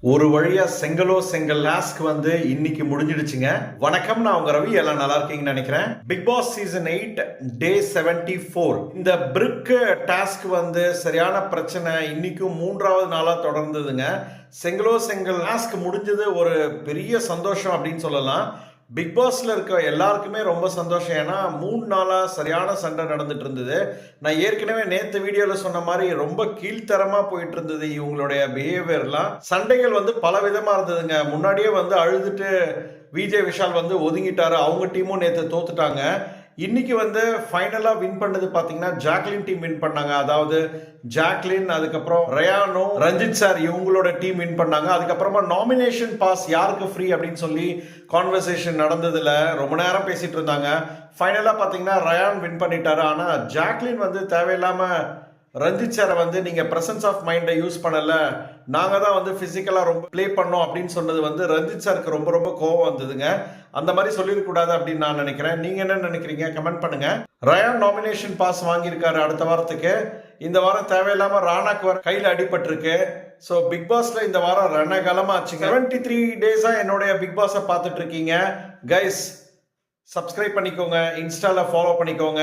ஒரு வழியா செங்கலோ செங்கல் லாஸ்க் வந்து இன்னைக்கு முடிஞ்சிடுச்சுங்க. வணக்கம் நான் உங்க ரவி. எல்லாம் நல்லா இருக்கீங்கன்னு நினைக்கிறேன். Bigg Boss season eight day seventy four இந்த பிரிக் டாஸ்க் வந்து சரியான பிரச்சனை. இன்னைக்கும் மூன்றாவது நாளா தொடர்ந்ததுங்க. செங்கலோ செங்கல் லாஸ்க் முடிஞ்சது ஒரு பெரிய சந்தோஷம் அப்படின்னு சொல்லலாம். பிக் பாஸ்ல இருக்க எல்லாருக்குமே ரொம்ப சந்தோஷம். ஏன்னா மூணு நாளா சரியான சண்டை நடந்துட்டு இருந்தது நான் ஏற்கனவே நேற்று வீடியோல சொன்ன மாதிரி ரொம்ப கீழ்த்தரமா போயிட்டு இருந்தது இவங்களுடைய பிஹேவியர்லாம் சண்டைகள் வந்து பல விதமா இருந்ததுங்க. முன்னாடியே வந்து அழுதுட்டு விஜய் விஷால் வந்து ஒதுங்கிட்டாரு. அவங்க டீமும் நேற்று தோத்துட்டாங்க. இன்னைக்கு வந்து ஃபைனலாக வின் பண்ணது பார்த்தீங்கன்னா ஜாக்லின் டீம் வின் பண்ணாங்க. அதாவது ஜாக்லின் அதுக்கப்புறம் ரயானோ ரஞ்சித் சார் இவங்களோட டீம் வின் பண்ணாங்க. அதுக்கப்புறமா நாமினேஷன் பாஸ் யாருக்கு ஃப்ரீ அப்படின்னு சொல்லி கான்வர்சேஷன் நடந்ததுல ரொம்ப நேரம் பேசிகிட்டு இருந்தாங்க. ஃபைனலாக பார்த்தீங்கன்னா ரயான் வின் பண்ணிட்டாரு. ஆனால் ஜாக்லின் வந்து தேவையில்லாமல் ரஞ்சித் சாரை வந்து நீங்க பிரசன்ஸ் ஆஃப் மைண்டை யூஸ் பண்ணல. நாங்க தான் வந்து பிசிக்கலா ரொம்ப ப்ளே பண்ணோம் அப்படின்னு சொன்னது வந்து ரஞ்சித் சாருக்கு ரொம்ப ரொம்ப கோவம் வந்ததுங்க. அந்த மாதிரி சொல்லிடக்கூடாது அப்படின்னு நான் நினைக்கிறேன். நீங்க என்ன நினைக்கிறீங்க? கமெண்ட் பண்ணுங்க. ரயான் நாமினேஷன் பாஸ் வாங்கியிருக்காரு அடுத்த வாரத்துக்கு. இந்த வாரம் தேவையில்லாம ராணாக்கு வர கையில் அடிபட்டிருக்கு. ஸோ பிக் பாஸ்ல இந்த வாரம் ரணகலமா ஆச்சுங்க. செவன்டி த்ரீ டேஸா என்னுடைய பிக் பாஸை பார்த்துட்டு இருக்கீங்க. கைஸ் சப்ஸ்கிரைப் பண்ணிக்கோங்க. இன்ஸ்டால ஃபாலோ பண்ணிக்கோங்க.